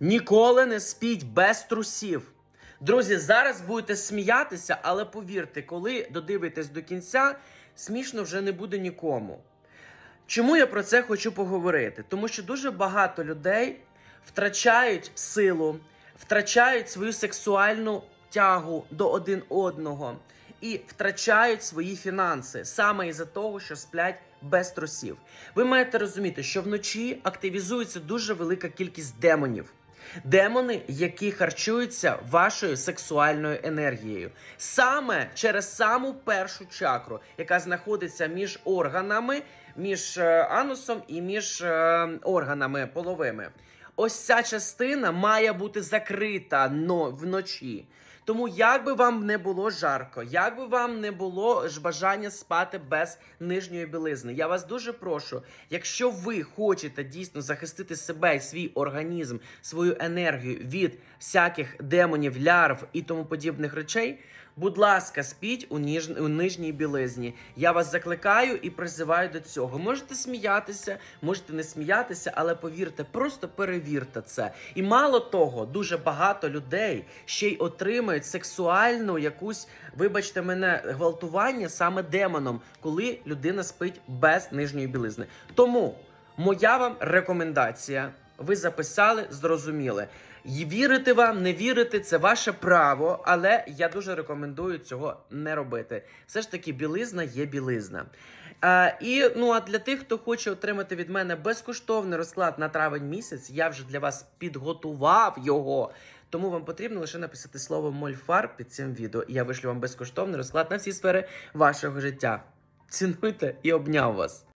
Ніколи не спіть без трусів. Друзі, зараз будете сміятися, але повірте, коли додивитесь до кінця, смішно вже не буде нікому. Чому я про це хочу поговорити? Тому що дуже багато людей втрачають силу, втрачають свою сексуальну тягу до один одного і втрачають свої фінанси саме із-за того, що сплять без трусів. Ви маєте розуміти, що вночі активізується дуже велика кількість демонів. Демони, які харчуються вашою сексуальною енергією, саме через саму першу чакру, яка знаходиться між органами, між е, анусом і між е, органами половими. Ось ця частина має бути закрита но вночі. Тому як би вам не було жарко, як би вам не було ж бажання спати без нижньої білизни, я вас дуже прошу, якщо ви хочете дійсно захистити себе свій організм, свою енергію від всяких демонів, лярв і тому подібних речей, будь ласка, спіть у, ніж... у нижній білизні. Я вас закликаю і призиваю до цього. Можете сміятися, можете не сміятися, але повірте, просто перевірте це. І мало того, дуже багато людей ще й отримають сексуальну якусь, вибачте мене, гвалтування саме демоном, коли людина спить без нижньої білизни. Тому моя вам рекомендація. Ви записали, зрозуміли. І вірити вам, не вірити, це ваше право, але я дуже рекомендую цього не робити. Все ж таки, білизна є білизна. А, і ну а для тих, хто хоче отримати від мене безкоштовний розклад на травень місяць, я вже для вас підготував його. Тому вам потрібно лише написати слово Мольфар під цим відео, і я вишлю вам безкоштовний розклад на всі сфери вашого життя. Цінуйте і обняв вас.